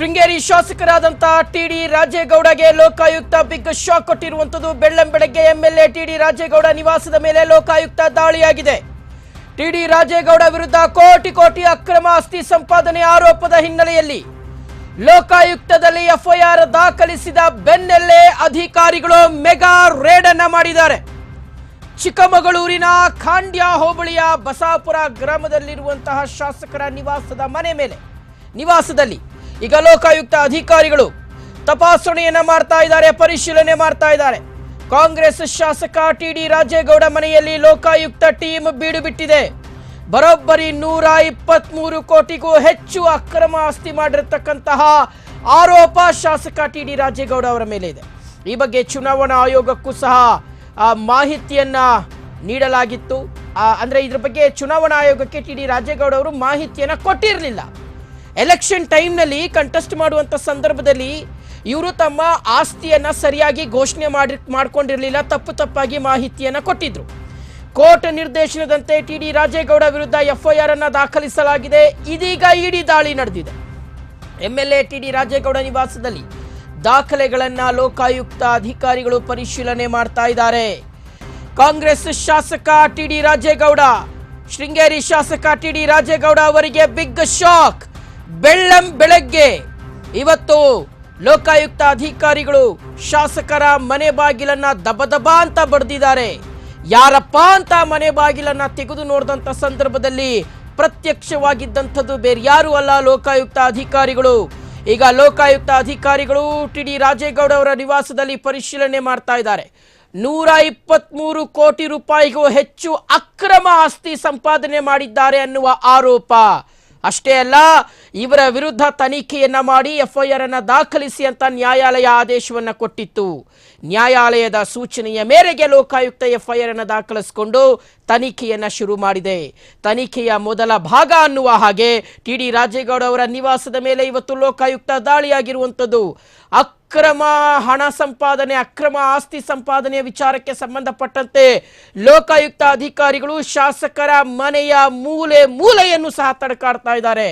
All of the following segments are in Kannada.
ಶೃಂಗೇರಿ ಶಾಸಕರಾದಂತ ಟಿಡಿ ರಾಜೇಗೌಡಗೆ ಲೋಕಾಯುಕ್ತ ಬಿಗ್ ಶಾಕ್ ಕೊಟ್ಟಿರುವಂತದ್ದು ಬೆಳ್ಳಂ ಬೆಳಗ್ಗೆ ಎಂಎಲ್ಎ ಟಿಡಿ ರಾಜೇಗೌಡ ನಿವಾಸದ ಮೇಲೆ ಲೋಕಾಯುಕ್ತ ದಾಳಿಯಾಗಿದೆ. ಟಿಡಿ ರಾಜೇಗೌಡ ವಿರುದ್ಧ ಕೋಟಿ ಕೋಟಿ ಅಕ್ರಮ ಆಸ್ತಿ ಸಂಪಾದನೆ ಆರೋಪದ ಹಿನ್ನೆಲೆಯಲ್ಲಿ ಲೋಕಾಯುಕ್ತದಲ್ಲಿ ಎಫ್ಐಆರ್ ದಾಖಲಿಸಿದ ಬೆನ್ನಲ್ಲೇ ಅಧಿಕಾರಿಗಳು ಮೆಗಾ ರೇಡ್ ಅನ್ನ ಮಾಡಿದ್ದಾರೆ. ಚಿಕ್ಕಮಗಳೂರಿನ ಖಾಂಡ್ಯ ಹೋಬಳಿಯ ಬಸಾಪುರ ಗ್ರಾಮದಲ್ಲಿರುವಂತಹ ಶಾಸಕರ ನಿವಾಸದ ಮನೆ ಮೇಲೆ, ನಿವಾಸದಲ್ಲಿ ಈಗ ಲೋಕಾಯುಕ್ತ ಅಧಿಕಾರಿಗಳು ತಪಾಸಣೆಯನ್ನ ಮಾಡ್ತಾ ಇದ್ದಾರೆ, ಪರಿಶೀಲನೆ ಮಾಡ್ತಾ ಇದ್ದಾರೆ. ಕಾಂಗ್ರೆಸ್ ಶಾಸಕ ಟಿ ಡಿ ರಾಜೇಗೌಡ ಮನೆಯಲ್ಲಿ ಲೋಕಾಯುಕ್ತ ಟೀಮ್ ಬೀಡು ಬಿಟ್ಟಿದೆ ಬರೋಬ್ಬರಿ ನೂರ ಇಪ್ಪತ್ಮೂರು ಕೋಟಿಗೂ ಹೆಚ್ಚು ಅಕ್ರಮ ಆಸ್ತಿ ಮಾಡಿರತಕ್ಕಂತಹ ಆರೋಪ ಶಾಸಕ ಟಿ ಡಿ ರಾಜೇಗೌಡ ಅವರ ಮೇಲೆ ಇದೆ. ಈ ಬಗ್ಗೆ ಚುನಾವಣಾ ಆಯೋಗಕ್ಕೂ ಸಹ ಮಾಹಿತಿಯನ್ನ ನೀಡಲಾಗಿತ್ತು. ಅಂದ್ರೆ ಇದ್ರ ಬಗ್ಗೆ ಚುನಾವಣಾ ಆಯೋಗಕ್ಕೆ ಟಿ ಡಿ ರಾಜೇಗೌಡ ಅವರು ಮಾಹಿತಿಯನ್ನ ಕೊಟ್ಟಿರಲಿಲ್ಲ. ಎಲೆಕ್ಷನ್ ಟೈಮ್ನಲ್ಲಿ ಕಂಟೆಸ್ಟ್ ಮಾಡುವಂಥ ಸಂದರ್ಭದಲ್ಲಿ ಇವರು ತಮ್ಮ ಆಸ್ತಿಯನ್ನು ಸರಿಯಾಗಿ ಘೋಷಣೆ ಮಾಡಿ, ಮಾಡ್ಕೊಂಡಿರಲಿಲ್ಲ, ತಪ್ಪು ತಪ್ಪಾಗಿ ಮಾಹಿತಿಯನ್ನು ಕೊಟ್ಟಿದ್ರು. ಕೋರ್ಟ್ ನಿರ್ದೇಶನದಂತೆ ಟಿ ಡಿ ರಾಜೇಗೌಡ ವಿರುದ್ಧ ಎಫ್ಐಆರ್ ಅನ್ನು ದಾಖಲಿಸಲಾಗಿದೆ. ಇದೀಗ ಇಡಿ ದಾಳಿ ನಡೆದಿದೆ. M L A T D Rajegowda ನಿವಾಸದಲ್ಲಿ ದಾಖಲೆಗಳನ್ನ ಲೋಕಾಯುಕ್ತ ಅಧಿಕಾರಿಗಳು ಪರಿಶೀಲನೆ ಮಾಡ್ತಾ ಇದ್ದಾರೆ. ಕಾಂಗ್ರೆಸ್ ಶಾಸಕ ಟಿ ಡಿ ರಾಜೇಗೌಡ, ಶೃಂಗೇರಿ ಶಾಸಕ ಟಿ ಡಿ ರಾಜೇಗೌಡ ಅವರಿಗೆ ಬಿಗ್ ಶಾಕ್. ಬೆಳ್ಳಂ ಬೆಳಗ್ಗೆ. ಇವತ್ತು ಲೋಕಾಯುಕ್ತ ಅಧಿಕಾರಿಗಳು ಶಾಸಕರ ಮನೆ ಬಾಗಿಲನ್ನ ದಬ ದಬ ಅಂತ ಬಡ್ದಿದ್ದಾರೆ. ಯಾರಪ್ಪ ಅಂತ ಮನೆ ಬಾಗಿಲನ್ನ ತೆಗೆದು ನೋಡಿದಂತ ಸಂದರ್ಭದಲ್ಲಿ ಪ್ರತ್ಯಕ್ಷವಾಗಿದ್ದಂಥದ್ದು ಬೇರೆ ಯಾರು ಅಲ್ಲ ಲೋಕಾಯುಕ್ತ ಅಧಿಕಾರಿಗಳು. ಈಗ ಲೋಕಾಯುಕ್ತ ಅಧಿಕಾರಿಗಳು ಟಿ ಡಿ ರಾಜೇಗೌಡ ಅವರ ನಿವಾಸದಲ್ಲಿ ಪರಿಶೀಲನೆ ಮಾಡ್ತಾ ಇದ್ದಾರೆ. ನೂರ ಇಪ್ಪತ್ಮೂರು ಕೋಟಿ ರೂಪಾಯಿಗೂ ಹೆಚ್ಚು ಅಕ್ರಮ ಆಸ್ತಿ ಸಂಪಾದನೆ ಮಾಡಿದ್ದಾರೆ ಅನ್ನುವ ಆರೋಪ. ಅಷ್ಟೇ ಅಲ್ಲ, ಇವರ ವಿರುದ್ಧ ತನಿಖೆಯನ್ನ ಮಾಡಿ ಎಫ್ಐಆರ್ ಅನ್ನು ದಾಖಲಿಸಿ ಅಂತ ನ್ಯಾಯಾಲಯ ಆದೇಶವನ್ನ ಕೊಟ್ಟಿತ್ತು. ನ್ಯಾಯಾಲಯದ ಸೂಚನೆಯ ಮೇರೆಗೆ ಲೋಕಾಯುಕ್ತ ಎಫ್ಐಆರ್ ಅನ್ನ ದಾಖಲಿಸಿಕೊಂಡು ತನಿಖೆಯನ್ನ ಶುರು ಮಾಡಿದೆ. ತನಿಖೆಯ ಮೊದಲ ಭಾಗ ಅನ್ನುವ ಹಾಗೆ ಟಿ ಡಿ ರಾಜೇಗೌಡ ಅವರ ನಿವಾಸದ ಮೇಲೆ ಇವತ್ತು ಲೋಕಾಯುಕ್ತ ದಾಳಿಯಾಗಿರುವಂಥದ್ದು. ಅಕ್ರಮ ಹಣ ಸಂಪಾದನೆ, ಅಕ್ರಮ ಆಸ್ತಿ ಸಂಪಾದನೆಯ ವಿಚಾರಕ್ಕೆ ಸಂಬಂಧಪಟ್ಟಂತೆ ಲೋಕಾಯುಕ್ತ ಅಧಿಕಾರಿಗಳು ಶಾಸಕರ ಮನೆಯ ಮೂಲೆ ಮೂಲೆಯನ್ನು ಸಹ ತಡಕಾಡ್ತಾ ಇದ್ದಾರೆ.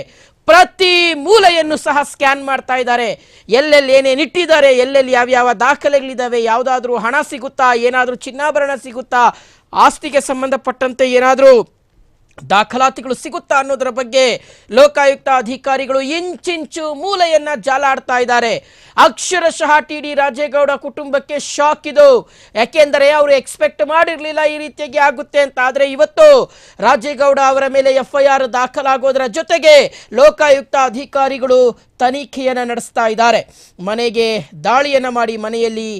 ಪ್ರತಿ ಮೂಲೆಯನ್ನು ಸಹ ಸ್ಕ್ಯಾನ್ ಮಾಡ್ತಾ ಇದ್ದಾರೆ. ಎಲ್ಲೆಲ್ಲಿ ಏನೇನು ಇಟ್ಟಿದ್ದಾರೆ, ಎಲ್ಲೆಲ್ಲಿ ಯಾವ್ಯಾವ ದಾಖಲೆಗಳಿದ್ದಾವೆ, ಯಾವುದಾದ್ರೂ ಹಣ ಸಿಗುತ್ತಾ, ಏನಾದರೂ ಚಿನ್ನಾಭರಣ ಸಿಗುತ್ತಾ, ಆಸ್ತಿಗೆ ಸಂಬಂಧಪಟ್ಟಂತೆ ಏನಾದರೂ ದಾಖಲಾತಿಗಳು ಸಿಗುತ್ತಾ ಅನ್ನೋದರ ಬಗ್ಗೆ ಲೋಕಾಯುಕ್ತ ಅಧಿಕಾರಿಗಳು ಇಂಚಿಂಚು ಮೂಲೆಯನ್ನ ಜಾಲಾಡ್ತಾ ಇದ್ದಾರೆ. ಅಕ್ಷರಶಃ ಟಿ ಡಿ ರಾಜೇಗೌಡ ಕುಟುಂಬಕ್ಕೆ ಶಾಕ್ ಇದು. ಯಾಕೆಂದರೆ ಅವರು ಎಕ್ಸ್ಪೆಕ್ಟ್ ಮಾಡಿರಲಿಲ್ಲ ಈ ರೀತಿಯಾಗಿ ಆಗುತ್ತೆ ಅಂತ. ಆದರೆ ಇವತ್ತು ರಾಜೇಗೌಡ ಅವರ ಮೇಲೆ ಎಫ್ ಐ ಆರ್ ದಾಖಲಾಗೋದರ ಜೊತೆಗೆ ಲೋಕಾಯುಕ್ತ ಅಧಿಕಾರಿಗಳು ತನಿಖೆಯನ್ನು ನಡೆಸ್ತಾ ಇದ್ದಾರೆ. ಮನೆಗೆ ದಾಳಿಯನ್ನು ಮಾಡಿ ಮನೆಯಲ್ಲಿ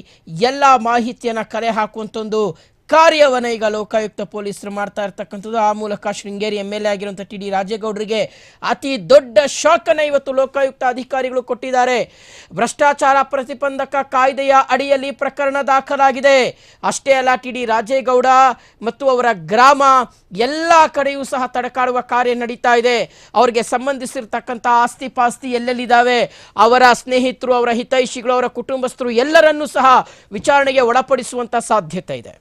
ಎಲ್ಲ ಮಾಹಿತಿಯನ್ನು ಕಲೆ ಹಾಕುವಂತೊಂದು ಕಾರ್ಯವನ್ನ ಈಗ ಲೋಕಾಯುಕ್ತ ಪೊಲೀಸರು ಮಾಡ್ತಾ ಇರ್ತಕ್ಕಂಥದ್ದು. ಆ ಮೂಲಕ ಶೃಂಗೇರಿ ಎಂ ಎಲ್ ಎ ಆಗಿರುವಂಥ ಟಿ ಡಿ ರಾಜೇಗೌಡರಿಗೆ ಅತಿ ದೊಡ್ಡ ಶಾಕನ್ನು ಇವತ್ತು ಲೋಕಾಯುಕ್ತ ಅಧಿಕಾರಿಗಳು ಕೊಟ್ಟಿದ್ದಾರೆ. ಭ್ರಷ್ಟಾಚಾರ ಪ್ರತಿಬಂಧಕ ಕಾಯ್ದೆಯ ಅಡಿಯಲ್ಲಿ ಪ್ರಕರಣ ದಾಖಲಾಗಿದೆ. ಅಷ್ಟೇ ಅಲ್ಲ, ಟಿ ಡಿ ರಾಜೇಗೌಡ ಮತ್ತು ಅವರ ಗ್ರಾಮ ಎಲ್ಲ ಕಡೆಯೂ ಸಹ ತಡಕಾಡುವ ಕಾರ್ಯ ನಡೀತಾ ಇದೆ. ಅವರಿಗೆ ಸಂಬಂಧಿಸಿರ್ತಕ್ಕಂಥ ಆಸ್ತಿ ಪಾಸ್ತಿ ಎಲ್ಲೆಲ್ಲಿದ್ದಾವೆ? ಅವರ ಸ್ನೇಹಿತರು, ಅವರ ಹಿತೈಷಿಗಳು, ಅವರ ಕುಟುಂಬಸ್ಥರು ಎಲ್ಲರನ್ನೂ ಸಹ ವಿಚಾರಣೆಗೆ ಒಳಪಡಿಸುವಂಥ ಸಾಧ್ಯತೆ ಇದೆ.